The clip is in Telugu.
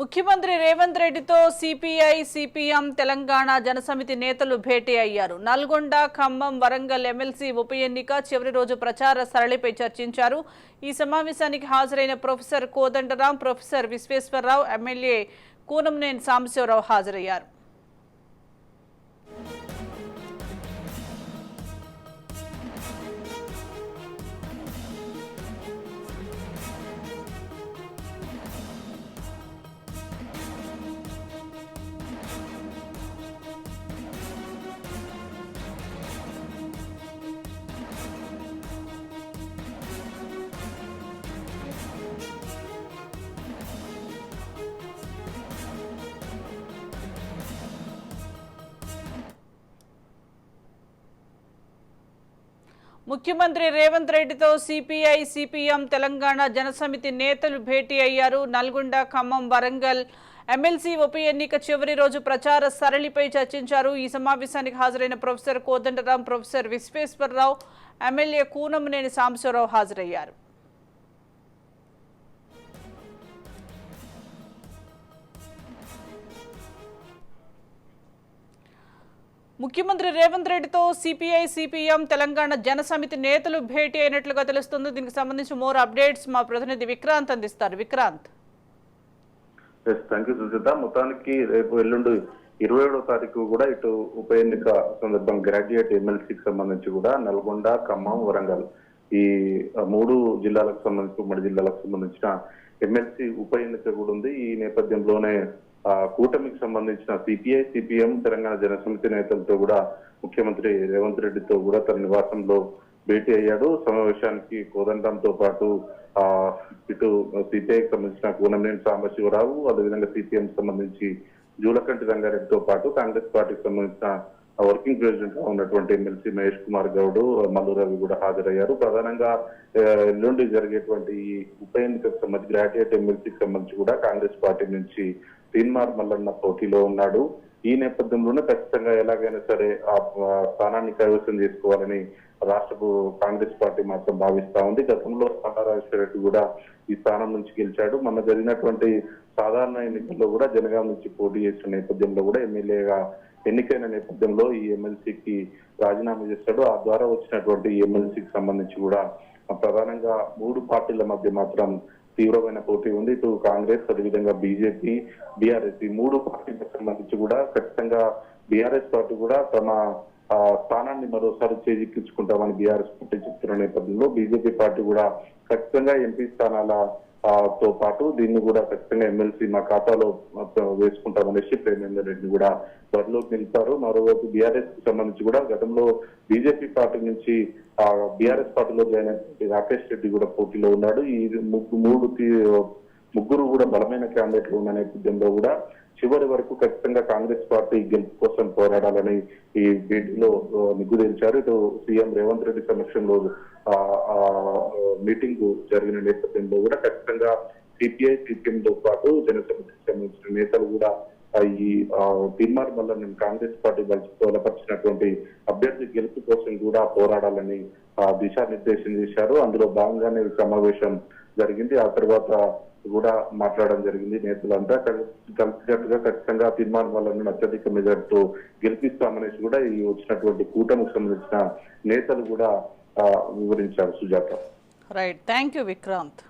ముఖ్యమంత్రి రేవంత్ రెడ్డితో సిపిఐ సిపిఎం తెలంగాణ జనసమితి నేతలు భేటీ అయ్యారు. నల్గొండ ఖమ్మం వరంగల్ ఎమ్మెల్సీ ఉప ఎన్నిక చివరి రోజు ప్రచార సరళిపై చర్చించారు. ఈ సమావేశానికి హాజరైన professor Kodandaram professor Visweswararao MLA Koonanneni Sambasivarao హాజరయ్యారు. ముఖ్యమంత్రి రేవంత్ రెడ్డితో సిపిఐ సిపిఎం తెలంగాణ జనసమితి నేతలు భేటీ అయ్యారు. నల్గొండ ఖమ్మం వరంగల్ ఎమ్మెల్సీ ఉప ఎన్నిక చివరి రోజు ప్రచార సరళిపై చర్చించారు. ఈ సమావేశానికి హాజరైన professor Kodandaram professor Visweswararao MLA Koonamaneni Sambasivarao హాజరయ్యారు. ముఖ్యమంత్రి రేవంత్ రెడ్డితో సిపిఐ సిపిఎం తెలంగాణ జనసమితి నేతలు భేటీ అయినట్లుగా తెలుస్తుంది. దీనికి సంబంధించి మోర్ అప్డేట్స్ మా ప్రతినిధి విక్రాంత్ అందిస్తారు. విక్రాంత్. Thank you Sujitha. మొత్తానికి రేపు ఎల్లుండి ఇరవై ఏడో తారీఖు కూడా ఇటు ఉప ఎన్నిక సందర్భం గ్రాడ్యుయేట్ ఎమ్మెల్సీకి సంబంధించి కూడా నల్గొండ ఖమ్మం వరంగల్ ఈ మూడు జిల్లాలకు సంబంధించి ఉమ్మడి జిల్లాలకు సంబంధించిన ఎమ్మెల్సీ ఉప ఎన్నిక కూడా ఉంది. ఈ నేపథ్యంలోనే కూటమికి సంబంధించిన సిపిఐ సిపిఎం తెలంగాణ జనసమితి నేతలతో కూడా ముఖ్యమంత్రి రేవంత్ రెడ్డితో కూడా తన నివాసంలో భేటీ అయ్యాడు. సమావేశానికి కోదండంతో పాటు ఆ ఇటు సిపిఐకి సంబంధించిన కూనమనేని సాంబశివరావు అదేవిధంగా సిపిఎం సంబంధించి జూలకంటి రంగారెడ్డితో పాటు కాంగ్రెస్ పార్టీకి సంబంధించిన వర్కింగ్ ప్రెసిడెంట్గా ఉన్నటువంటి ఎమ్మెల్సీ మహేష్ కుమార్ గౌడ్ మల్లు రవి కూడా హాజరయ్యారు. ప్రధానంగా ఎల్లుండి జరిగేటువంటి ఉప ఎన్నికకు సంబంధించి గ్రాడ్యుయేట్ ఎమ్మెల్సీకి సంబంధించి కూడా కాంగ్రెస్ పార్టీ నుంచి తీన్మార్ మల్లన్న పోటీలో ఉన్నాడు. ఈ నేపథ్యంలోనే ఖచ్చితంగా ఎలాగైనా సరే ఆ స్థానాన్ని కైవసం చేసుకోవాలని రాష్ట్రపు కాంగ్రెస్ పార్టీ మాత్రం భావిస్తా ఉంది. గతంలో రాజేశ్వర రెడ్డి కూడా ఈ స్థానం నుంచి గెలిచాడు. మొన్న జరిగినటువంటి సాధారణ ఎన్నికల్లో కూడా జనగాం నుంచి పోటీ చేసిన నేపథ్యంలో కూడా ఎమ్మెల్యేగా ఎన్నికైన నేపథ్యంలో ఈ ఎమ్మెల్సీకి రాజీనామా చేశాడు. ఆ ద్వారా వచ్చినటువంటి ఎమ్మెల్సీకి సంబంధించి కూడా ప్రధానంగా మూడు పార్టీల మధ్య మాత్రం తీవ్రమైన పోటీ ఉంది. ఇటు కాంగ్రెస్ అదేవిధంగా బీజేపీ బీఆర్ఎస్ ఈ మూడు పార్టీలకు సంబంధించి కూడా ఖచ్చితంగా బీఆర్ఎస్ పార్టీ కూడా తమ స్థానాన్ని మరోసారి చేజిక్కించుకుంటామని బీఆర్ఎస్ పార్టీ చెప్తున్న నేపథ్యంలో బీజేపీ పార్టీ కూడా ఖచ్చితంగా ఎంపీ స్థానాల తో పాటు దీన్ని కూడా ఖచ్చితంగా ఎమ్మెల్సీ మా ఖాతాలో వేసుకుంటామనేసి ప్రేమేందర్ రెడ్డి కూడా బరిలోకి నిలిపారు. మరోవైపు బీఆర్ఎస్కి సంబంధించి కూడా గతంలో బీజేపీ పార్టీ నుంచి బీఆర్ఎస్ పార్టీలో జాయిన్ అయినటువంటి రాకేష్ రెడ్డి కూడా పోటీలో ఉన్నాడు. ఈ మూడు తీ- ముగ్గురు కూడా బలమైన క్యాండిడేట్లు ఉన్న నేపథ్యంలో కూడా చివరి వరకు ఖచ్చితంగా కాంగ్రెస్ పార్టీ గెలుపు కోసం పోరాడాలని ఈ భేటీలో నిగ్గుదించారు ఇటు సీఎం రేవంత్ రెడ్డి సమక్షంలో మీటింగ్ జరిగిన నేపథ్యంలో కూడా ఖచ్చితంగా సిపిఐ సిపిఎం తో పాటు జనసమితికి సంబంధించిన నేతలు కూడా ఈ ఆ, తీర్మార్ వల్ల నేను కాంగ్రెస్ పార్టీ బలపరిచినటువంటి అభ్యర్థి గెలుపు కోసం కూడా పోరాడాలని ఆ, దిశానిర్దేశం చేశారు. అందులో భాగంగానే సమావేశం జరిగింది. ఆ తర్వాత కూడా మాట్లాడడం జరిగింది. నేతలంతా కల్- కలిసికట్టుగా ఖచ్చితంగా తీర్మానం వల్ల అత్యధిక మెజార్టీతో గెలిపిస్తామనేసి కూడా ఈ వచ్చినటువంటి కూటమికి సంబంధించిన నేతలు కూడా వివరించారు Sujatha. Right thank you Vikranth